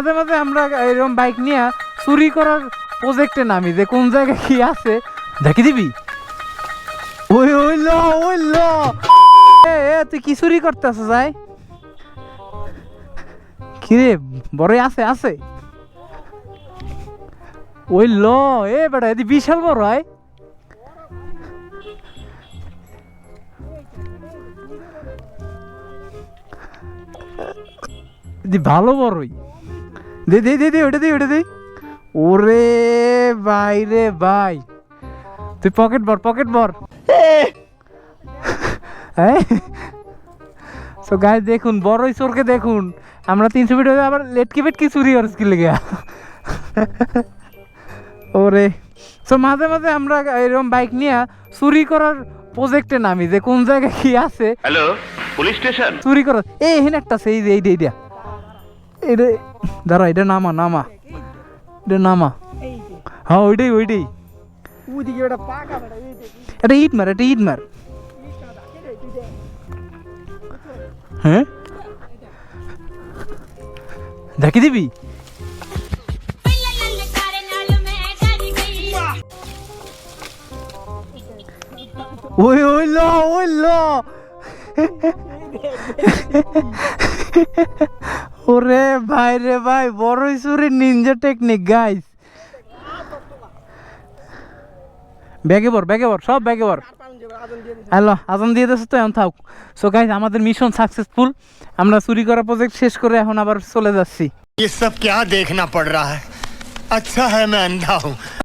মাঝে মাঝে আমরা এরকম বাইক নিয়ে চুরি করার প্রজেক্টে নামি যে কোন জায়গায় কি আছে। দেখি দিবি? ওই ওই ল ওই ল। এ তুই কি চুরি করতে আসো যাই কিরে বড় আছে আছে। ওই ল, এ বেটা, এদি বিশাল বড় হয় ভালো বড়ই। দে দে দে দে ওটা দে ওটা দে। ওরে ভাই রে ভাই। তুই পকেট ভর পকেট ভর। সো গাই দেখুন বড়ই চোরকে দেখুন। আমরা তিনশো ফিট হয়ে আবার লেটকি ফেটকি চুরি আর স্কিল লেগে ওরে। সো মাঝে মাঝে আমরা এরকম বাইক নিয়ে চুরি করার প্রজেক্টে নামি যে কোন জায়গায় কি আছে। হ্যালো পুলিশ স্টেশন চুরি করা এই হেন একটা আছে এই যে এইটা এইটা এটা দাঁড়া এটা নামা নামা। এটা নামা। হ্যাঁ ওইটাই ওইটাই। এটা ইট মার এটা ইট মার। হ্যাঁ? ঢাকি দিবি? ওই ওই ল ওই ল। ওরে ভাই রে ভাই বড়ই সুরে নিনজা টেকনিক গাইস ব্যাগে বর ব্যাগে বর সব ব্যাগে বর পাউন যে আদন দিয়ে দিছে হ্যালো আজান দিয়ে দিচ্ছে তো এখন থাক সো গাইস আমাদের মিশন সাকসেসফুল আমরা চুরি করা প্রজেক্ট শেষ করে এখন আবার চলে যাচ্ছি ये सब क्या देखना पड़ रहा है अच्छा है मैं अंधा हूँ